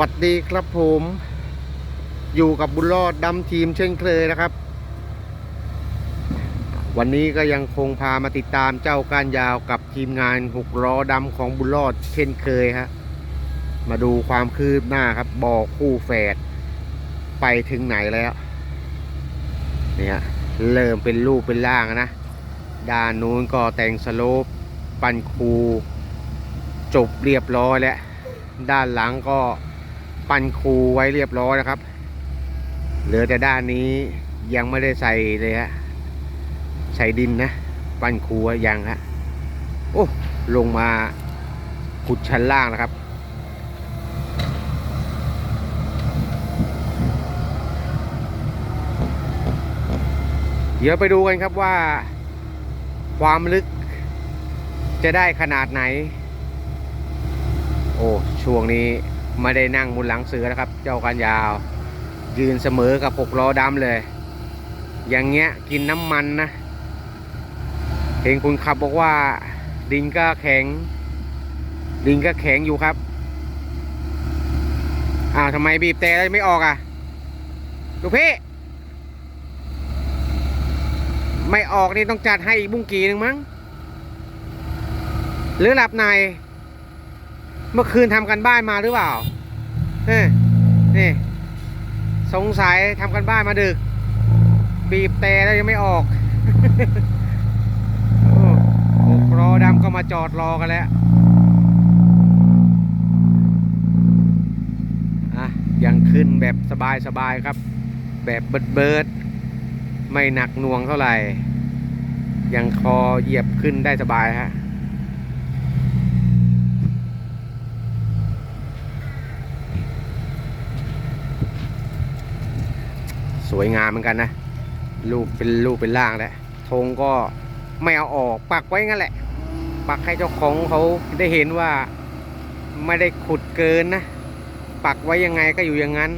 วัสดีครับผม อยู่กับบุญรอดดำทีมเช่นเคยนะครับ วันนี้ก็ยังคงพามาติดตามเจ้าก้านยาวกับทีมงานหกล้อดำของบุญรอดเช่นเคยฮะมาดูความคืบหน้าครับบ่อคู่แฝดไปถึงไหนแล้วเนี่ยเริ่มเป็นรูปเป็นร่างนะด้านนู้นก็แต่งสโลปปันคูจบเรียบร้อยแล้วด้านหลังก็ ปันคูไว้เรียบร้อยนะครับ เหลือแต่ด้านนี้ยังไม่ได้ใส่เลยฮะ ใส่ดินนะ ปันคูยังฮะ โอ้ ลงมาขุดชั้นล่างนะครับ เดี๋ยวไปดูกันครับว่า ความลึกจะได้ขนาดไหน โอ้ ช่วงนี้ ไม่ได้นั่งบนหลังเสือนะครับ เจ้ากันยาว ยืนเสมอกับหกล้อดำเลย อย่างเงี้ยกินน้ำมันนะ เห็นคุณขับบอกว่า ดินก็แข็ง ดินก็แข็งอยู่ครับอ้าวทำไมบีบแต่ไม่ออกอะลูกพี่ไม่ออกนี่ต้องจัดให้อีกบุ้งกีหนึ่งมั้ง หรือหลับใน เมื่อคืนทำกันบ้านมาหรือเปล่าเฮ้ยนี่ สงสัยทำกันบ้านมาดึก บีบแต่แล้วยังไม่ออกโอ้หกล้อดำก็มาจอดรอกันแล้วอะยังขึ้นแบบสบายๆครับ แบบเบิดเบิดๆไม่หนักหน่วงเท่าไหร่ ยังคอเหยียบขึ้นได้สบายฮะ ส วยงามเหมือนกันนะรูปเป็นรูปเป็นร่างแล้วธงก็ไม่เอาออกปักไว้งั้นแหละ ปักให้เจ้าของเขาได้เห็นว่าไม่ได้ขุดเกินนะ ปักไว้ยังไงก็อยู่อย่างนั้น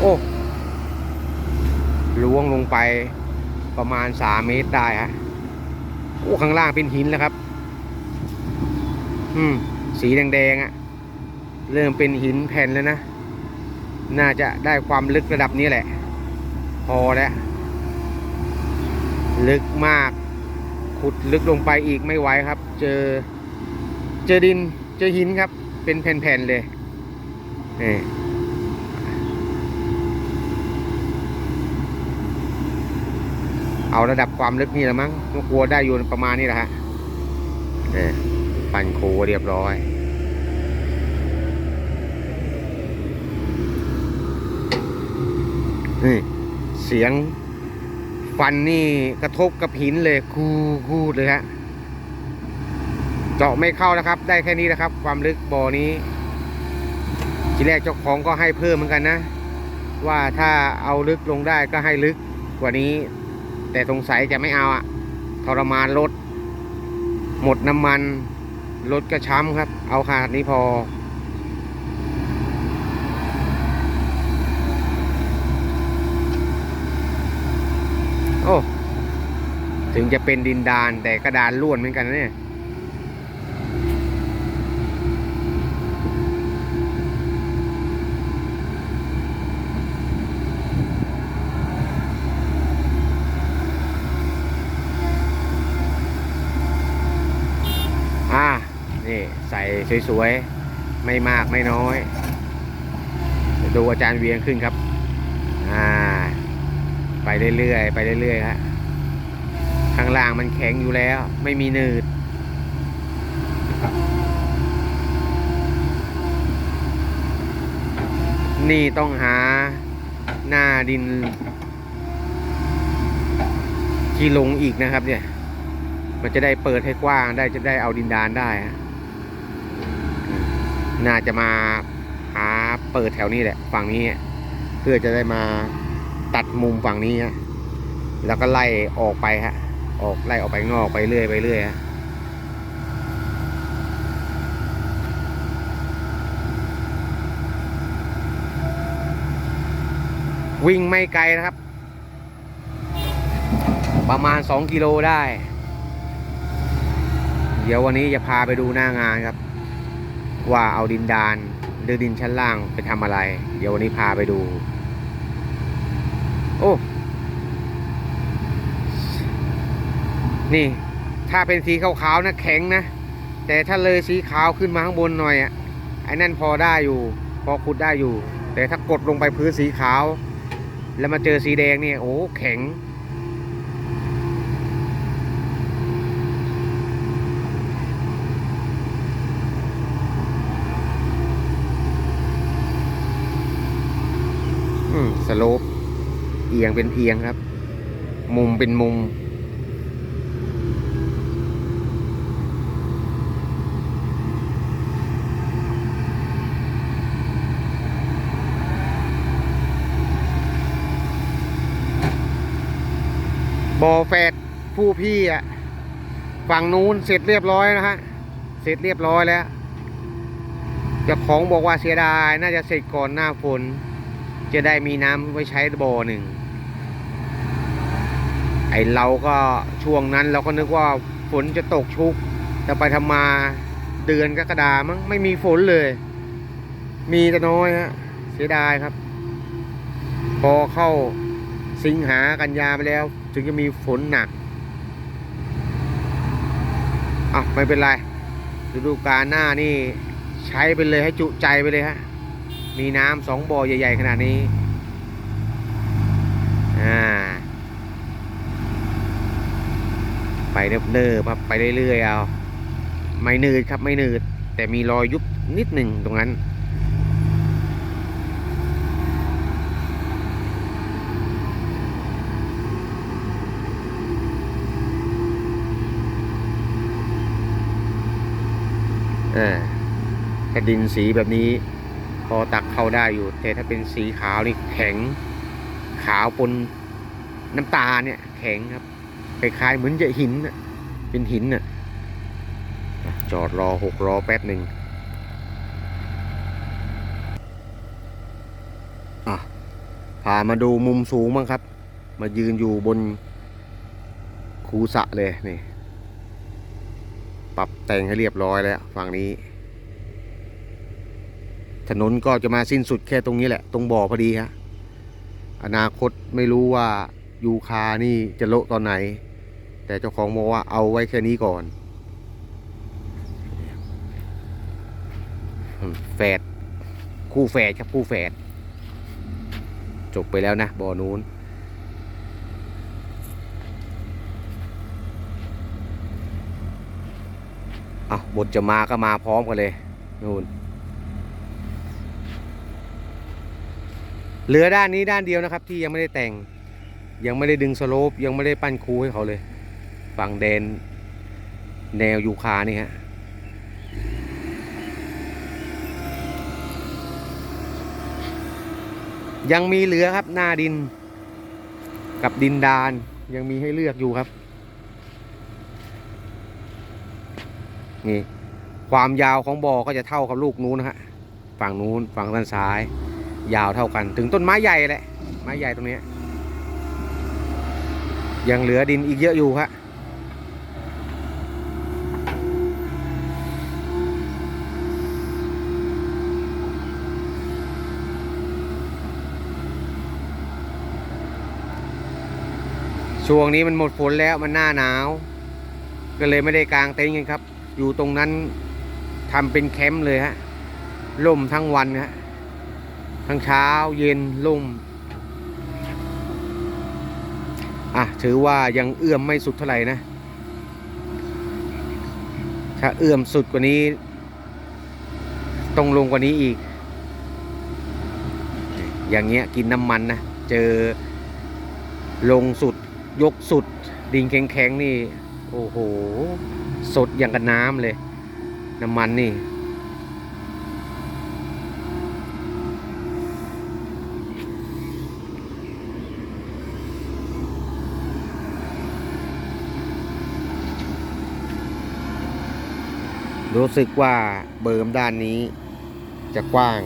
โอ้ล้วงลงไปประมาณสามเมตรได้ฮะโอ้ข้างล่างเป็นหินแล้วครับ อืม สีแดงๆอะ่ะ เริ่มเป็นหินแผ่นแล้วนะ น่าจะได้ความลึกระดับนี้แหละ พอแล้ว ลึกมาก ขุดลึกลงไปอีกไม่ไหวครับ เจอ เจอดิน เจอหินครับ เป็นแผ่นๆเลยนี่เอาระดับความลึกนี่แหละมั้งกลัวได้อยู่ประมาณนี้แหละฮะนี่ ปั่นโคเรียบร้อยนี่เสียงฟันนี่กระทบกับหินเลยคูคูเลยฮะเจาะไม่เข้านะครับ ได้แค่นี้นะครับ ความลึกบ่อนี้ ทีแรกเจ้าของก็ให้เพิ่มเหมือนกันนะ ว่าถ้าเอาลึกลงได้ก็ให้ลึกกว่านี้ แต่สงสัยจะไม่เอาอะทรมานรถหมดน้ำมัน รถกระช้ำครับ เอาขนาดนี้พอ โอ้ ถึงจะเป็นดินดานแต่กระดานล้วนเหมือนกันนะเนี่ย อ่า นี่ใส่สวยๆ ไม่มากไม่น้อยดูอาจารย์เวียงขึ้นครับ อ่า ไปเรื่อยๆ ไปเรื่อยๆฮะข้างล่างมันแข็งอยู่แล้ว ไม่มีหนืดนี่ต้องหาหน้าดิน ที่ลงอีกนะครับเนี่ย มันจะได้เปิดให้กว้างได้จะได้เอาดินดานได้ฮะ น่าจะมาหาเปิดแถวนี้แหละ ฝั่งนี้ เพื่อจะได้มาตัดมุมฝั่งนี้ฮะแล้วก็ไล่ออกไปฮะ ออกไล่ออกไปงอกไปเรื่อยไปเรื่อยฮะวิ่งไม่ไกลนะครับ ประมาณ 2 กิโลได้ เดี๋ยววันนี้จะพาไปดูหน้างานครับ ว่าเอาดินดานหรือดินชั้นล่างไปทำอะไร เดี๋ยววันนี้พาไปดู โอ้ นี่ ถ้าเป็นสีขาวๆนะแข็งนะ แต่ถ้าเลยสีขาวขึ้นมาข้างบนหน่อยอะไอ้นั่นพอได้อยู่ พอขุดได้อยู่ แต่ถ้ากดลงไปพื้นสีขาว แล้วมาเจอสีแดงเนี่ยโอ้แข็ง สโลปเอียงเป็นเอียงครับ มุมเป็นมุม บอแฟดผู้พี่อะ ฝั่งนู้นเสร็จเรียบร้อยนะฮะ เสร็จเรียบร้อยแล้วเจ้าของบอกว่าเสียดาย น่าจะเสร็จก่อนหน้าฝน จะได้มีน้ำไว้ใช้บ่อหนึ่ง ไอเราก็ช่วงนั้นเราก็นึกว่าฝนจะตกชุก แต่ไปทำมาเดือนกรกฎามั้งไม่มีฝนเลย มีแต่น้อยฮะเสียดายครับ พอเข้าสิงหากันยาไปแล้ว ถึงจะมีฝนหนักอะไม่เป็นไรฤดูกาลหน้านี่ใช้ไปเลยให้จุใจไปเลยฮะ มีน้ำสองบ่อใหญ่ ๆ ขนาดนี้ อ่า ไปเนิบๆครับไปเรื่อยๆเอาไม่หนืดครับไม่หนืด แต่มีรอยยุบนิดหนึ่งตรงนั้น อ่าถ้าดินสีแบบนี้ อตักเข้าได้อยู่ แต่ถ้าเป็นสีขาวนี่แข็ง ขาวปนน้ำตาเนี่ย แข็งครับคล้ายๆเหมือนจะหินน่ะเป็นหินน่ะอะจอดรอหกรอแป๊บหนึ่งอะพามาดูมุมสูงบ้างครับ มายืนอยู่บนคูสะเลยนี่ ปรับแต่งให้เรียบร้อยแล้วฝั่งนี้ ถนนก็จะมาสิ้นสุดแค่ตรงนี้แหละ ตรงบ่อพอดีฮะอนาคตไม่รู้ว่ายูคานี่จะโละตอนไหน แต่เจ้าของบอกว่าเอาไว้แค่นี้ก่อนแฝดคู่แฝดครับคู่แฝดจบไปแล้วนะบ่อนู้นอะบทจะมาก็มาพร้อมกันเลยนู่น เหลือด้านนี้ด้านเดียวนะครับ ที่ยังไม่ได้แต่ง ยังไม่ได้ดึงสโลปยังไม่ได้ปั้นคูให้เขาเลย ฝั่งแดน แนวยูคานี่ฮะยังมีเหลือครับหน้าดิน กับดินดานยังมีให้เลือกอยู่ครับ นี่ ความยาวของบ่อก็จะเท่ากับลูกนู้นนะฮะฝั่งนู้นฝั่งด้านซ้าย ยาวเท่ากัน ถึงต้นไม้ใหญ่แหละไม้ใหญ่ตรงนี้ยยังเหลือดินอีกเยอะอยู่ฮะช่วงนี้มันหมดฝนแล้วมันหน้าหนาว ก็เลยไม่ได้กางเต็นท์กันครับ อยู่ตรงนั้นทำเป็นแคมป์เลยฮะล่มทั้งวันฮะ ทั้งเช้าเย็นลุ่มอะถือว่ายังเอื้อมไม่สุดเท่าไหร่นะ ถ้าเอื้อมสุดกว่านี้ ต้องลงกว่านี้อีก อย่างเงี้ยกินน้ำมันนะ เจอลงสุดยกสุด ดินแข็งๆนี่ โอ้โห สดอย่างกับน้ำเลย น้ำมันนี่ รู้สึกว่าเบิร์มด้านนี้ จะกว้าง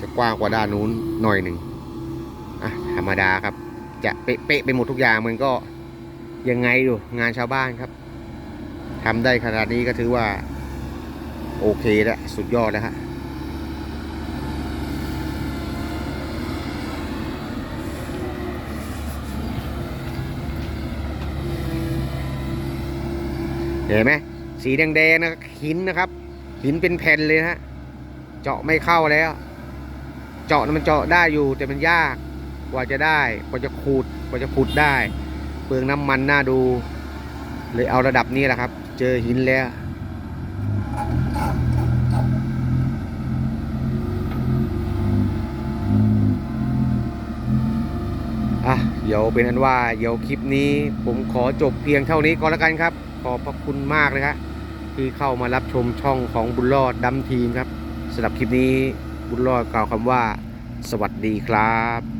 จะกว้างกว่าด้านนู้นหน่อยหนึ่งอะธรรมดาครับ จะเป๊ะๆไปหมดทุกอย่างมันก็ยังไงดูงานชาวบ้านครับทำได้ขนาดนี้ก็ถือว่า โอเคแล้วสุดยอดแล้วฮะเห็นไหม สีแดงๆนะหินนะครับ หินเป็นแผ่นเลยนะฮะเจาะไม่เข้าแล้ว เจาะมันเจาะได้อยู่แต่มันยากกว่าจะได้กว่าจะขูดกว่าจะขุดได้ เปลืองน้ำมันน่าดู เลยเอาระดับนี้แหละครับ เจอหินแล้วอะเดี๋ยวเป็นอันว่าเดี๋ยวคลิปนี้ ผมขอจบเพียงเท่านี้ก่อนล้วกันครับ ขอบพระคุณมากเลยครับ ที่เข้ามารับชมช่องของบุญรอดดัมทีมครับสำหรับคลิปนี้บุญรอดกล่าวคำว่า สวัสดีครับ